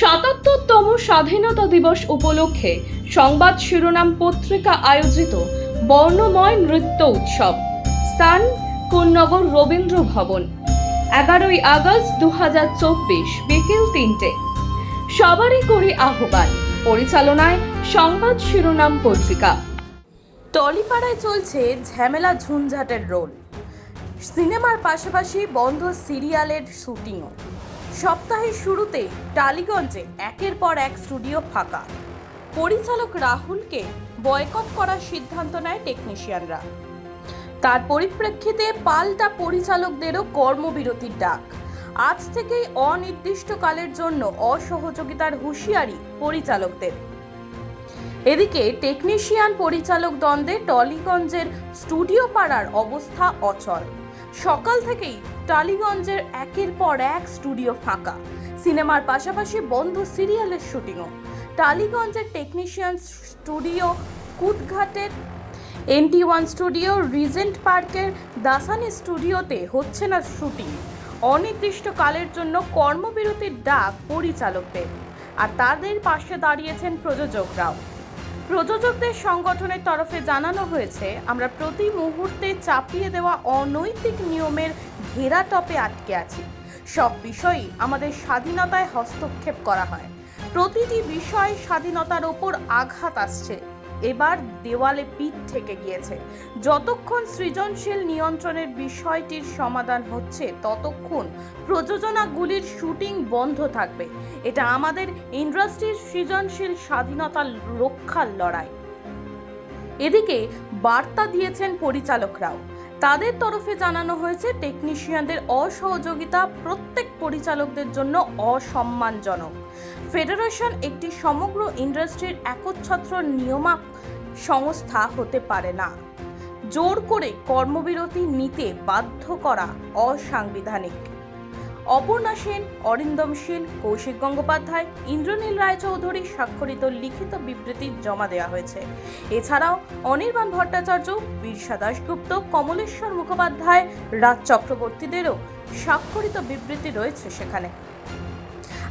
সাতাত্তরতম স্বাধীনতা দিবস উপলক্ষে সংবাদ শিরোনাম পত্রিকা আয়োজিত বর্ণময় নৃত্য উৎসব, স্থান কোন্নগর রবীন্দ্র ভবন, এগারোই আগস্ট দু হাজার চব্বিশ বিকেল তিনটে। সবারই করি আহ্বান, পরিচালনায় সংবাদ শিরোনাম পত্রিকা। টলিপাড়ায় চলছে ঝামেলা ঝুঞ্ঝাটের রোল। সিনেমার পাশাপাশি বন্ধ সিরিয়ালের শুটিংও। সপ্তাহের শুরুতে টালিগঞ্জে একের পর এক স্টুডিও ফাঁকা। পরিচালক রাহুলকে বয়কট করার সিদ্ধান্ত নেয় টেকনিশিয়ানরা। তার পরিপ্রেক্ষিতে পাল্টা পরিচালকদেরও কর্মবিরতির ডাক। আজ থেকেই অনির্দিষ্টকালের জন্য অসহযোগিতার হুঁশিয়ারি পরিচালকদের। এদিকে টেকনিশিয়ান পরিচালক দ্বন্দ্বে টলিগঞ্জের স্টুডিও পাড়ার অবস্থা অচল। সকাল থেকেই টালিগঞ্জের একের পর এক স্টুডিও ফাঁকা। সিনেমার পাশাপাশি বন্ধ সিরিয়ালের শুটিংও। টালিগঞ্জের টেকনিশিয়ান স্টুডিও কুদঘাটের এনটি ওয়ান স্টুডিও, রিজেন্ট পার্কের দাসানি স্টুডিওতে হচ্ছে না শুটিং। অনির্দিষ্টকালের জন্য কর্মবিরতির ডাক পরিচালকদের। আর তাদের পাশে দাঁড়িয়েছেন প্রযোজকরাও। প্রযোজকদের সংগঠনের তরফে জানানো হয়েছে, আমরা প্রতি মুহূর্তে চাপিয়ে দেওয়া অনৈতিক নিয়মের ঘেরা টপে আটকে আছি। সব বিষয়ই আমাদের স্বাধীনতায় হস্তক্ষেপ করা হয়। প্রতিটি বিষয় স্বাধীনতার ওপর আঘাত আসছে। এবার দেওয়ালে পিঠ থেকে গিয়েছে। যতক্ষণ সৃজনশীল নিয়ন্ত্রণের বিষয়টির সমাধান হচ্ছে, ততক্ষণ প্রযোজনাগুলির শুটিং বন্ধ থাকবে। এটা আমাদের ইন্ডাস্ট্রির সৃজনশীল স্বাধীনতার রক্ষার লড়াই। এদিকে বার্তা দিয়েছেন পরিচালকরাও। তাদের তরফে জানানো হয়েছে টেকনিশিয়ানদের অসহযোগিতা প্রত্যেক পরিচালকদের জন্য অসম্মানজনক। ফেডারেশন একটি সমগ্র ইন্ডাস্ট্রির একচ্ছত্র নিয়মাক সংস্থা হতে পারে না। জোর করে কর্মবিরতি নিতে বাধ্য করা অসাংবিধানিক। অপর্ণা সেন, অরিন্দম শীল কৌশিক গঙ্গোপাধ্যায়, ইন্দ্রনীল রায়চৌধুরী স্বাক্ষরিত লিখিত বিবৃতি জমা দেওয়া হয়েছে। এছাড়াও অনির্বাণ ভট্টাচার্য, বীরসা দাশগুপ্ত, কমলেশ্বর মুখোপাধ্যায়, রাজ চক্রবর্তীদেরও স্বাক্ষরিত বিবৃতি রয়েছে সেখানে।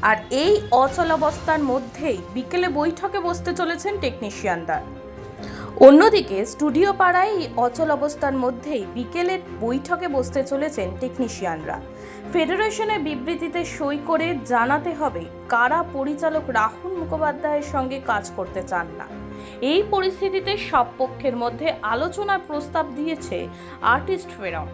আর এই অচলাবস্থার মধ্যেই বিকেলে বৈঠকে বসতে চলেছেন টেকনিশিয়ানরা। অন্যদিকে স্টুডিও পাড়ায় অচল অবস্থার মধ্যেই বিকেলের বৈঠকে বসতে চলেছেন টেকনিশিয়ানরা ফেডারেশনের বিবৃতিতে সই করে জানাতে হবে কারা পরিচালক রাহুল মুখোপাধ্যায়ের সঙ্গে কাজ করতে চান না। এই পরিস্থিতিতে সব পক্ষের মধ্যে আলোচনার প্রস্তাব দিয়েছে artist forum.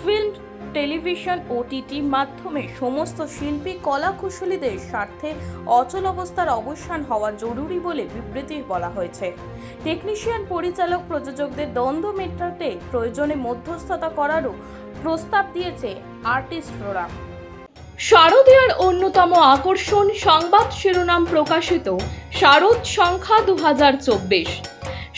Film television OTT মাধ্যমে সমস্ত শিল্পী কলাকুশলীদের স্বার্থে অচল অবস্থার অবসান হওয়া জরুরি বলে বিবৃতি বলা হয়েছে। টেকনিশিয়ান, পরিচালক, প্রযোজকদের দ্বন্দ্ব মেটাতে প্রয়োজনে মধ্যস্থতা করারও প্রস্তাব দিয়েছে আর্টিস্ট ফোরাম শারদীয়ার অন্যতম আকর্ষণ সংবাদ শিরোনাম প্রকাশিত শারদ সংখ্যা দু হাজার চব্বিশ।